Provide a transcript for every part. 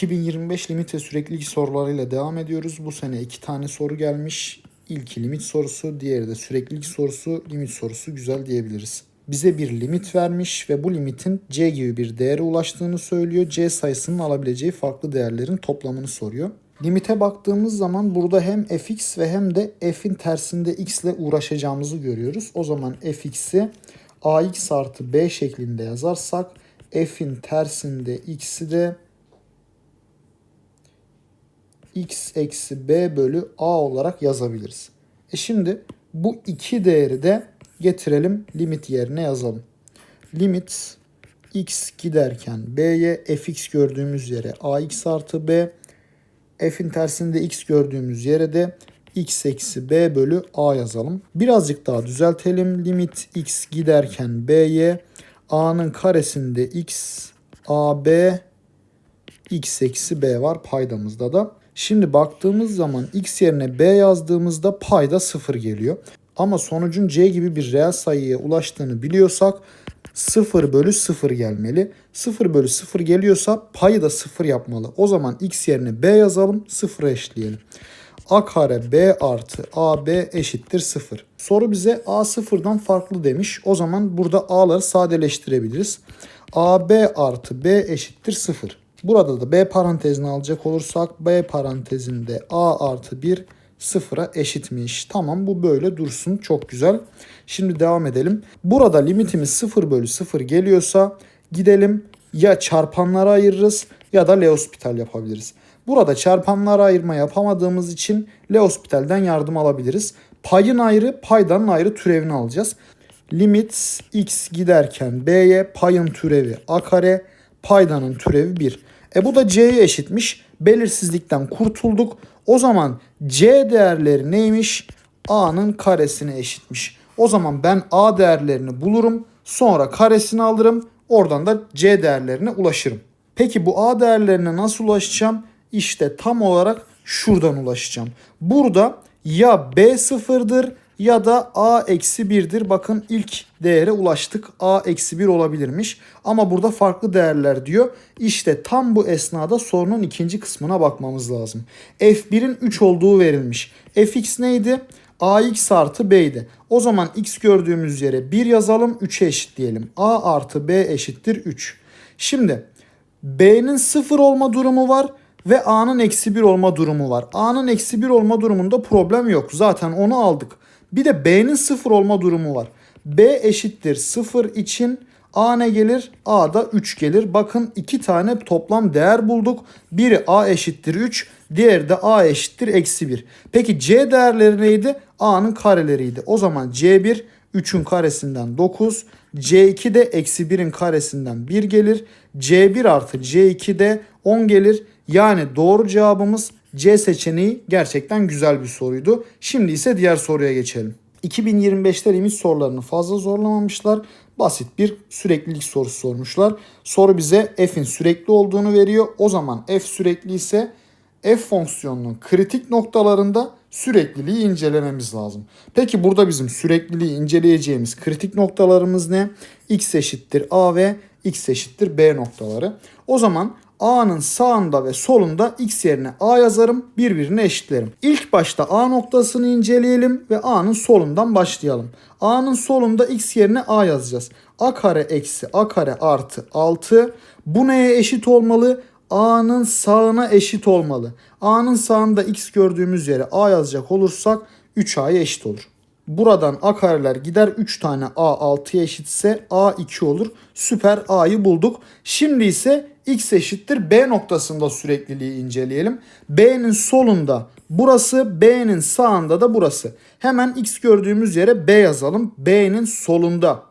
2025 limit ve süreklilik sorularıyla devam ediyoruz. Bu sene iki tane soru gelmiş. İlki limit sorusu, diğeri de süreklilik sorusu, limit sorusu güzel diyebiliriz. Bize bir limit vermiş ve bu limitin c gibi bir değere ulaştığını söylüyor. c sayısının alabileceği farklı değerlerin toplamını soruyor. Limite baktığımız zaman burada hem fx ve hem de f'in tersinde x ile uğraşacağımızı görüyoruz. O zaman fx'i ax artı b şeklinde yazarsak f'in tersinde x'i de x eksi b bölü a olarak yazabiliriz. E şimdi bu iki değeri de getirelim limit yerine yazalım. Limit x giderken b'ye fx gördüğümüz yere ax artı b f'in tersinde x gördüğümüz yere de x eksi b bölü a yazalım. Birazcık daha düzeltelim. Limit x giderken b'ye a'nın karesinde x ab x eksi b var paydamızda da. Şimdi baktığımız zaman x yerine b yazdığımızda payda 0 geliyor. Ama sonucun c gibi bir reel sayıya ulaştığını biliyorsak 0 bölü 0 gelmeli. 0 bölü 0 geliyorsa payı da 0 yapmalı. O zaman x yerine b yazalım 0 eşleyelim. a kare b artı ab eşittir 0. Soru bize a sıfırdan farklı demiş. O zaman burada a'ları sadeleştirebiliriz. ab artı b eşittir 0. Burada da b parantezini alacak olursak b parantezinde a artı 1 sıfıra eşitmiş. Tamam bu böyle dursun. Çok güzel. Şimdi devam edelim. Burada limitimiz 0 bölü 0 geliyorsa gidelim ya çarpanlara ayırırız ya da L'Hospital yapabiliriz. Burada çarpanlara ayırma yapamadığımız için L'Hospital'den yardım alabiliriz. Payın ayrı, paydanın ayrı türevini alacağız. Limit x giderken b'ye payın türevi a kare, paydanın türevi 1. E bu da c'ye eşitmiş. Belirsizlikten kurtulduk. O zaman c değerleri neymiş? a'nın karesine eşitmiş. O zaman ben a değerlerini bulurum. Sonra karesini alırım. Oradan da c değerlerine ulaşırım. Peki bu a değerlerine nasıl ulaşacağım? İşte tam olarak şuradan ulaşacağım. Burada ya b sıfırdır ya da a eksi 1'dir. Bakın ilk değere ulaştık. a eksi 1 olabilirmiş. Ama burada farklı değerler diyor. İşte tam bu esnada sorunun ikinci kısmına bakmamız lazım. f1'in 3 olduğu verilmiş. fx neydi? ax artı b'ydi. O zaman x gördüğümüz yere 1 yazalım 3'e eşitleyelim. a artı b eşittir 3. Şimdi b'nin 0 olma durumu var ve a'nın eksi 1 olma durumu var. a'nın eksi 1 olma durumunda problem yok. Zaten onu aldık. Bir de b'nin 0 olma durumu var. b eşittir 0 için a ne gelir? a da 3 gelir. Bakın iki tane toplam değer bulduk. Biri a eşittir 3. Diğeri de a eşittir eksi 1. Peki c değerleri neydi? a'nın kareleriydi. O zaman c1 3'ün karesinden 9. c2 de eksi 1'in karesinden 1 gelir. c1 artı c2 de 10 gelir. Yani doğru cevabımız C seçeneği gerçekten güzel bir soruydu. Şimdi ise diğer soruya geçelim. 2025'te limit sorularını fazla zorlamamışlar. Basit bir süreklilik sorusu sormuşlar. Soru bize f'in sürekli olduğunu veriyor. O zaman f sürekli ise f fonksiyonunun kritik noktalarında sürekliliği incelememiz lazım. Peki burada bizim sürekliliği inceleyeceğimiz kritik noktalarımız ne? x eşittir a ve x eşittir b noktaları. O zaman A'nın sağında ve solunda x yerine A yazarım birbirine eşitlerim. İlk başta A noktasını inceleyelim ve A'nın solundan başlayalım. A'nın solunda x yerine A yazacağız. A kare eksi A kare artı 6. Bu neye eşit olmalı? A'nın sağına eşit olmalı. A'nın sağında x gördüğümüz yere A yazacak olursak 3A'ya eşit olur. Buradan a kareler gider 3 tane a 6'ya eşitse a 2 olur. Süper a'yı bulduk. Şimdi ise x eşittir b noktasında sürekliliği inceleyelim. b'nin solunda burası b'nin sağında da burası. Hemen x gördüğümüz yere b yazalım. b'nin solunda.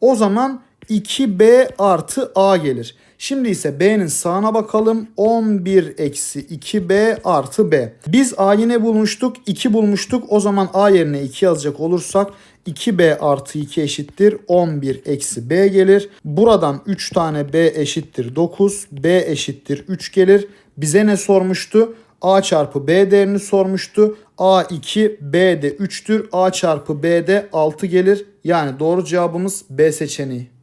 O zaman 2b artı a gelir. Şimdi ise b'nin sağına bakalım. 11 eksi 2b artı b. Biz a'yı ne bulmuştuk? 2 bulmuştuk. O zaman a yerine 2 yazacak olursak 2b artı 2 eşittir 11 eksi b gelir. Buradan 3 tane b eşittir 9. b eşittir 3 gelir. Bize ne sormuştu? a çarpı b değerini sormuştu. a 2 b de 3'tür. a çarpı b de 6 gelir. Yani doğru cevabımız b seçeneği.